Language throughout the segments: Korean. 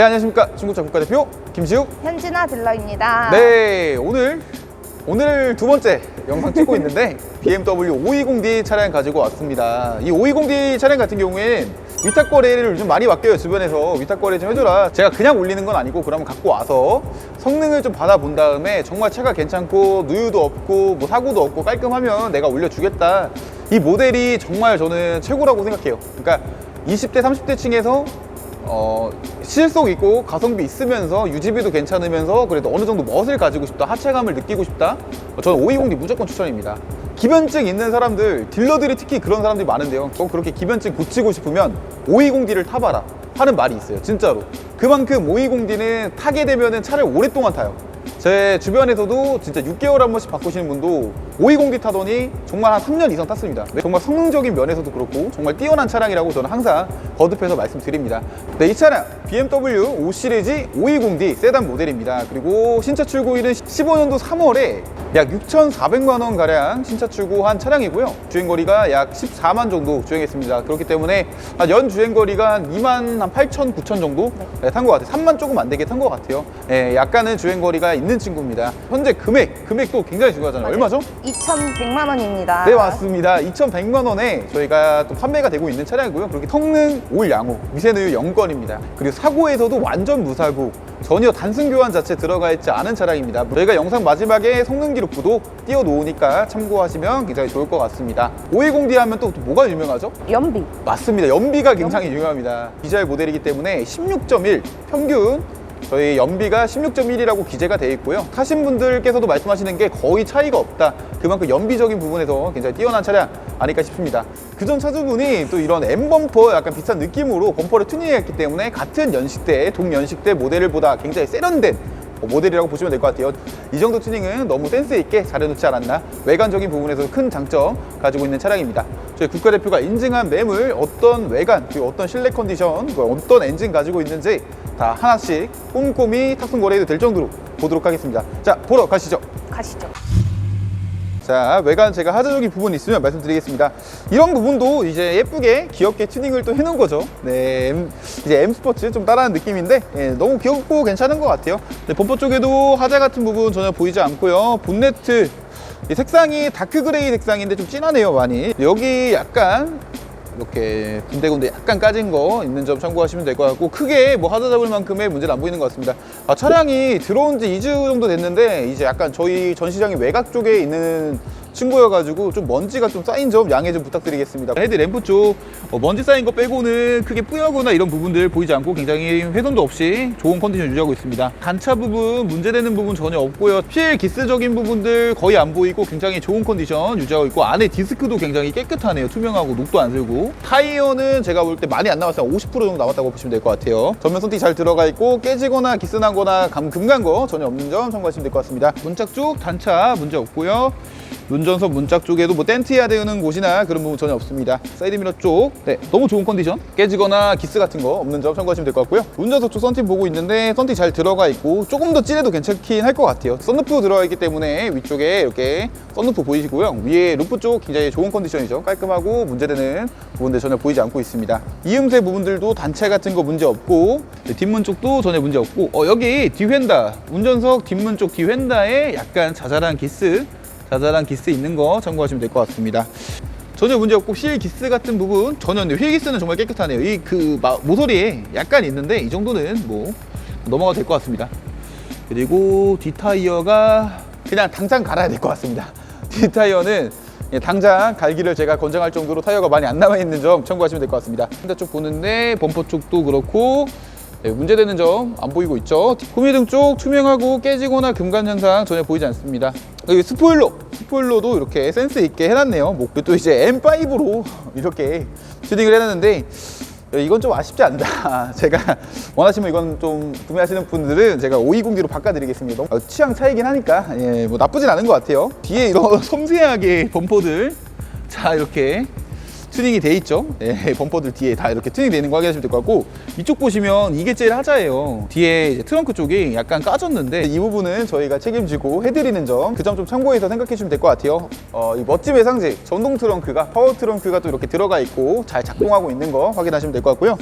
네, 안녕하십니까. 중국차 국가대표 김시욱. 현진아 딜러입니다. 네, 오늘, 오늘 두 번째 영상 찍고 있는데 BMW 520D 차량 가지고 왔습니다. 이 520D 차량 같은 경우엔 위탁 거래를 요즘 많이 맡겨요. 주변에서 위탁 거래 좀 해줘라. 제가 그냥 올리는 건 아니고 그러면 갖고 와서 성능을 좀 받아본 다음에 정말 차가 괜찮고 누유도 없고 뭐 사고도 없고 깔끔하면 내가 올려주겠다. 이 모델이 정말 저는 최고라고 생각해요. 그러니까 20대, 30대 층에서 어, 실속 있고 가성비 있으면서 유지비도 괜찮으면서 그래도 어느 정도 멋을 가지고 싶다 하체감을 느끼고 싶다? 어, 저는 520D 무조건 추천입니다. 기변증 있는 사람들 딜러들이 특히 그런 사람들이 많은데요. 꼭 그렇게 기변증 고치고 싶으면 520D를 타봐라 하는 말이 있어요 진짜로. 그만큼 520D는 타게 되면 차를 오랫동안 타요 제 주변에서도 진짜 6개월 한 번씩 바꾸시는 분도 520D 타더니 정말 한 3년 이상 탔습니다. 네, 정말 성능적인 면에서도 그렇고 정말 뛰어난 차량이라고 저는 항상 거듭해서 말씀드립니다. 네, 이 차량 BMW 5 시리즈 520D 세단 모델입니다. 그리고 신차 출고일은 15년도 3월에 약 6,400만 원 가량 신차 출고한 차량이고요. 주행 거리가 약 14만 정도 주행했습니다. 그렇기 때문에 한연 주행 거리가 한 2만 한 8천 9천 정도 네, 탄것 같아요. 3만 조금 안 되게 탄 것 같아요. 네, 약간은 주행 거리가 있는 친구입니다. 현재 금액, 금액도 굉장히 중요하잖아요. 얼마죠? 2,100만 원입니다. 네 맞습니다 2,100만 원에 저희가 또 판매가 되고 있는 차량이고요 그렇게 성능 올 양호 미세누유 0건입니다 그리고 사고에서도 완전 무사고 전혀 단순 교환 자체 들어가 있지 않은 차량입니다 저희가 영상 마지막에 성능 기록부도 띄워 놓으니까 참고하시면 굉장히 좋을 것 같습니다 520D 하면 또, 또 뭐가 유명하죠? 연비. 맞습니다. 연비가 굉장히 유명합니다. 디젤 모델이기 때문에 16.1 평균 저희 연비가 16.1이라고 기재가 되어 있고요. 타신 분들께서도 말씀하시는 게 거의 차이가 없다. 그만큼 연비적인 부분에서 굉장히 뛰어난 차량 아닐까 싶습니다. 그전 차주분이 또 이런 M 범퍼 약간 비슷한 느낌으로 범퍼를 튜닝했기 때문에 같은 연식대, 동연식대 모델보다 굉장히 세련된 어, 모델이라고 보시면 될 것 같아요. 이 정도 튜닝은 너무 센스 있게 잘 해놓지 않았나. 외관적인 부분에서 큰 장점 가지고 있는 차량입니다. 국가대표가 인증한 매물, 어떤 외관, 그리고 어떤 실내 컨디션, 어떤 엔진 가지고 있는지 다 하나씩 꼼꼼히 탑승 거래해도 될 정도로 보도록 하겠습니다. 자, 보러 가시죠. 가시죠. 자 외관 제가 하자적인 부분 있으면 말씀드리겠습니다 이런 부분도 이제 예쁘게 귀엽게 튜닝을 또 해놓은 거죠 네 M, 이제 M 스포츠 좀 따라하는 느낌인데 예, 너무 귀엽고 괜찮은 것 같아요 네, 범퍼 쪽에도 하자 같은 부분 전혀 보이지 않고요 본네트 이 색상이 다크 그레이 색상인데 좀 진하네요 많이. 여기 약간 이렇게 군데군데 약간 까진 거 있는 점 참고하시면 될 것 같고 크게 뭐 하다 잡을 만큼의 문제는 안 보이는 것 같습니다. 아, 차량이 들어온 지 2주 정도 됐는데 이제 약간 저희 전시장의 외곽 쪽에 있는 친구여가지고 좀 먼지가 좀 쌓인 점 양해 좀 부탁드리겠습니다. 헤드 램프 쪽 어, 먼지 쌓인 거 빼고는 크게 뿌여거나 이런 부분들 보이지 않고 굉장히 훼손도 없이 좋은 컨디션 유지하고 있습니다. 단차 부분 문제되는 부분 전혀 없고요. 필 기스적인 부분들 거의 안 보이고 굉장히 좋은 컨디션 유지하고 있고 안에 디스크도 굉장히 깨끗하네요. 투명하고 녹도 안 슬고. 타이어는 제가 볼 때 많이 안 나왔어요 50% 정도 남았다고 보시면 될 것 같아요. 전면 손띠 잘 들어가 있고 깨지거나 기스난 거나 감, 금간 거 전혀 없는 점 참고하시면 될 것 같습니다. 문짝 쪽 단차 문제 없고요 운전석 문짝 쪽에도 뭐 덴트 해야 되는 곳이나 그런 부분 전혀 없습니다. 사이드미러 쪽. 네, 너무 좋은 컨디션. 깨지거나 기스 같은 거 없는 점 참고하시면 될 것 같고요. 운전석 쪽 썬팅 보고 있는데 썬팅 잘 들어가 있고 조금 더 진해도 괜찮긴 할 것 같아요. 썬루프 들어가 있기 때문에 위쪽에 이렇게 썬루프 보이시고요. 위에 루프 쪽 굉장히 좋은 컨디션이죠. 깔끔하고 문제되는 부분들 전혀 보이지 않고 있습니다. 이음새 부분들도 단체 같은 거 문제 없고 네, 뒷문 쪽도 전혀 문제 없고 어, 여기 뒤휀다. 운전석 뒷문 쪽 뒤휀다에 약간 자잘한 기스 자잘한 기스 있는 거 참고하시면 될 것 같습니다. 전혀 문제 없고 실 기스 같은 부분 전혀 없네요. 휠 기스는 정말 깨끗하네요. 이 그 모서리에 약간 있는데 이 정도는 뭐 넘어가도 될 것 같습니다. 그리고 뒷 타이어가 그냥 당장 갈아야 될 것 같습니다. 뒷 타이어는 예, 당장 갈기를 제가 권장할 정도로 타이어가 많이 안 남아 있는 점 참고하시면 될 것 같습니다. 핸드 쪽 보는데 범퍼 쪽도 그렇고 네, 문제되는 점 안 보이고 있죠. 후미등 쪽 투명하고 깨지거나 금간 현상 전혀 보이지 않습니다. 여기 스포일러, 스포일러도 이렇게 센스 있게 해놨네요. 뭐, 또 이제 M5로 이렇게 튜닝을 해놨는데 이건 좀 아쉽지 않다. 제가 원하시면 이건 좀 구매하시는 분들은 제가 520D로 바꿔드리겠습니다. 어, 취향 차이긴 하니까 예, 뭐 나쁘진 않은 것 같아요. 뒤에 이런 섬세하게 범퍼들 자 이렇게 튜닝이 돼 있죠. 네, 범퍼들 뒤에 다 이렇게 튜닝 되는 거 확인하시면 될 것 같고 이쪽 보시면 이게 제일 하자예요. 뒤에 이제 트렁크 쪽이 약간 까졌는데 이 부분은 저희가 책임지고 해드리는 점 그 점 좀 참고해서 생각해 주시면 될 것 같아요. 어, 이 멋짐의 상징 전동 트렁크가 파워 트렁크가 또 이렇게 들어가 있고 잘 작동하고 있는 거 확인하시면 될 것 같고요.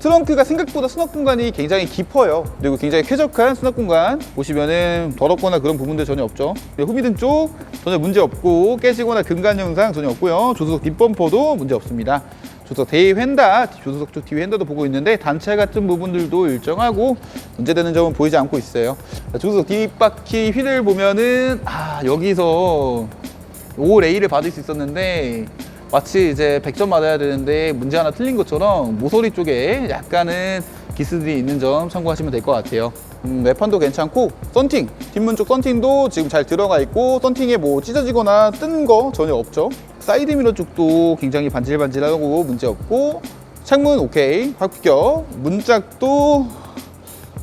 트렁크가 생각보다 수납 공간이 굉장히 깊어요. 그리고 굉장히 쾌적한 수납 공간 보시면은 더럽거나 그런 부분들 전혀 없죠. 후미등 쪽 전혀 문제 없고 깨지거나 금간 현상 전혀 없고요. 조수석 뒷범퍼도 문제 없습니다. 조수석 대위 휀다, 조수석 쪽 뒤에 휀다도 보고 있는데 단차 같은 부분들도 일정하고 문제되는 점은 보이지 않고 있어요. 자, 조수석 뒷바퀴 휠을 보면은 아 여기서 5 레이를 받을 수 있었는데 마치 이제 100점 맞아야 되는데 문제 하나 틀린 것처럼 모서리 쪽에 약간은 기스들이 있는 점 참고하시면 될 것 같아요. 음, 외판도 괜찮고 썬팅 뒷문 쪽 썬팅도 지금 잘 들어가 있고 썬팅에 뭐 찢어지거나 뜬 거 전혀 없죠. 사이드 미러 쪽도 굉장히 반질반질하고 문제 없고 창문 오케이 합격 문짝도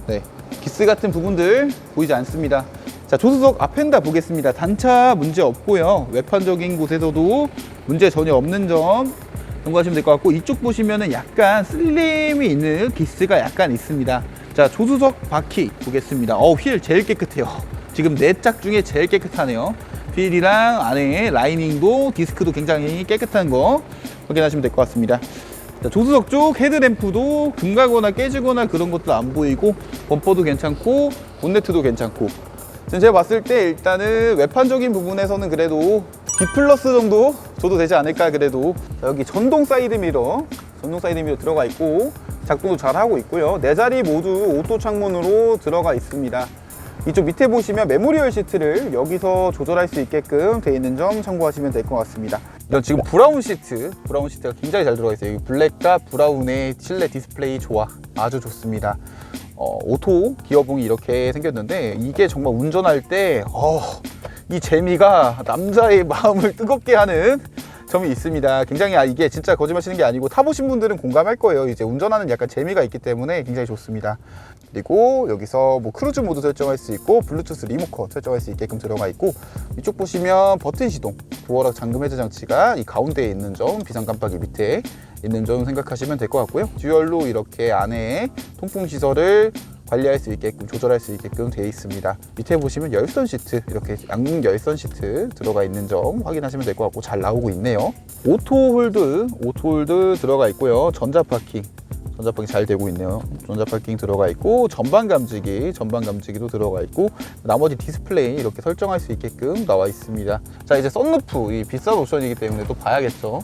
네, 기스 같은 부분들 보이지 않습니다. 자, 조수석 앞엔다 보겠습니다. 단차 문제 없고요. 외판적인 곳에서도 문제 전혀 없는 점 참고하시면 될 것 같고 이쪽 보시면은 약간 슬림이 있는 기스가 약간 있습니다. 자, 조수석 바퀴 보겠습니다. 어, 휠 제일 깨끗해요. 지금 네 짝 중에 제일 깨끗하네요. 휠이랑 안에 라이닝도 디스크도 굉장히 깨끗한 거 확인하시면 될 것 같습니다. 자, 조수석 쪽 헤드램프도 금가거나 깨지거나 그런 것도 안 보이고 범퍼도 괜찮고 본네트도 괜찮고. 제가 봤을 때 일단은 외판적인 부분에서는 그래도 B 플러스 정도 줘도 되지 않을까 그래도. 자, 여기 전동 사이드 미러 전동 사이드 미러 들어가 있고 작동도 잘 하고 있고요. 네 자리 모두 오토 창문으로 들어가 있습니다 이쪽 밑에 보시면 메모리얼 시트를 여기서 조절할 수 있게끔 되어 있는 점 참고하시면 될 것 같습니다. 이런 지금 브라운 시트, 브라운 시트가 굉장히 잘 들어가 있어요. 블랙과 브라운의 실내 디스플레이 조화 아주 좋습니다. 어, 오토 기어봉이 이렇게 생겼는데 이게 정말 운전할 때 어, 이 재미가 남자의 마음을 뜨겁게 하는 점이 있습니다. 굉장히 아 이게 진짜 거짓말 치는 게 아니고 타보신 분들은 공감할 거예요. 이제 운전하는 약간 재미가 있기 때문에 굉장히 좋습니다. 그리고 여기서 뭐 크루즈 모드 설정할 수 있고 블루투스 리모컨 설정할 수 있게끔 들어가 있고 이쪽 보시면 버튼 시동 도어락 잠금 해제 장치가 이 가운데에 있는 점 비상 깜빡이 밑에 있는 점 생각하시면 될 것 같고요. 듀얼로 이렇게 안에 통풍 시설을 관리할 수 있게끔 조절할 수 있게끔 되어 있습니다. 밑에 보시면 열선 시트 이렇게 양 열선 시트 들어가 있는 점 확인하시면 될 것 같고 잘 나오고 있네요. 오토 홀드 오토 홀드 들어가 있고요. 전자 파킹 전자 파킹 잘 되고 있네요. 전자 파킹 들어가 있고 전방 감지기 전방 감지기도 들어가 있고 나머지 디스플레이 이렇게 설정할 수 있게끔 나와 있습니다. 자 이제 썬루프 이 비싼 옵션이기 때문에 또 봐야겠죠.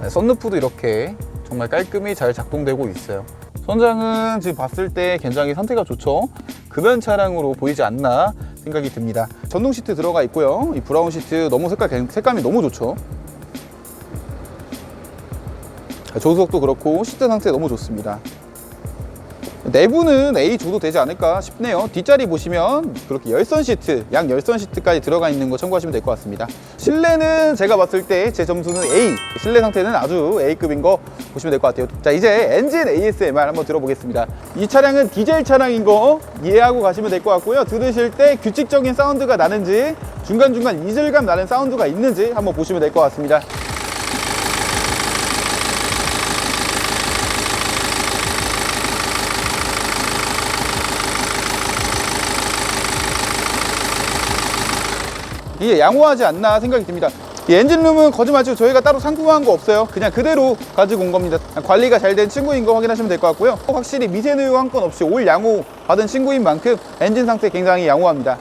네, 썬루프도 이렇게 정말 깔끔히 잘 작동되고 있어요. 선장은 지금 봤을 때 굉장히 상태가 좋죠. 급연 차량으로 보이지 않나 생각이 듭니다. 전동 시트 들어가 있고요. 이 브라운 시트 너무 색깔, 색감이 너무 좋죠. 조수석도 그렇고 시트 상태 너무 좋습니다. 내부는 A 줘도 되지 않을까 싶네요. 뒷자리 보시면 그렇게 열선 시트, 양 열선 시트까지 들어가 있는 거 참고하시면 될 것 같습니다. 실내는 제가 봤을 때 제 점수는 A, 실내 상태는 아주 A급인 거 보시면 될 것 같아요. 자, 이제 엔진 ASMR 한번 들어보겠습니다. 이 차량은 디젤 차량인 거 이해하고 가시면 될 것 같고요. 들으실 때 규칙적인 사운드가 나는지 중간중간 이질감 나는 사운드가 있는지 한번 보시면 될 것 같습니다. 이게 양호하지 않나 생각이 듭니다. 이 엔진룸은 거짓말치고 저희가 따로 상품화한 거 없어요. 그냥 그대로 가지고 온 겁니다. 관리가 잘 된 친구인 거 확인하시면 될 것 같고요. 확실히 미세누유 한 건 없이 올 양호 받은 친구인 만큼 엔진 상태 굉장히 양호합니다.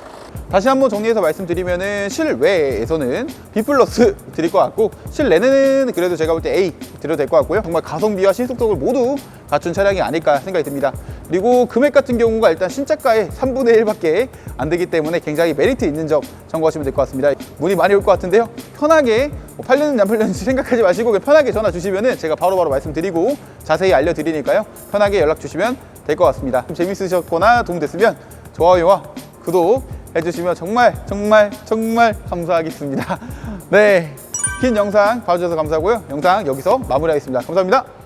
다시 한번 정리해서 말씀드리면은 실외에서는 B 플러스 드릴 것 같고 실내는 그래도 제가 볼 때 A 드려도 될 것 같고요. 정말 가성비와 신속도를 모두 갖춘 차량이 아닐까 생각이 듭니다. 그리고 금액 같은 경우가 일단 신차가의 3분의 1밖에 안 되기 때문에 굉장히 메리트 있는 점 참고하시면 될 것 같습니다. 문의 많이 올 것 같은데요. 편하게 뭐 팔렸는지 안 팔렸는지 생각하지 마시고 편하게 전화 주시면은 제가 바로 바로 말씀드리고 자세히 알려드리니까요. 편하게 연락 주시면 될 것 같습니다. 좀 재밌으셨거나 도움됐으면 좋아요와 구독 해주시면 정말 정말 정말 감사하겠습니다. 네. 긴 영상 봐주셔서 감사하고요. 영상 여기서 마무리하겠습니다. 감사합니다.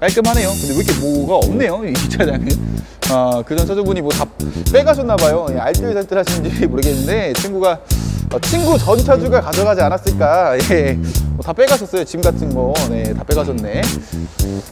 깔끔하네요. 근데 왜 이렇게 뭐가 없네요, 이 차량은. 아, 그 전 차주분이 뭐 다 빼가셨나봐요. 예, 알뜰살뜰 하시는지 모르겠는데, 친구가, 어, 친구 전 차주가 가져가지 않았을까. 예, 뭐다 빼가셨어요. 짐 같은 거. 네, 다 빼가셨네.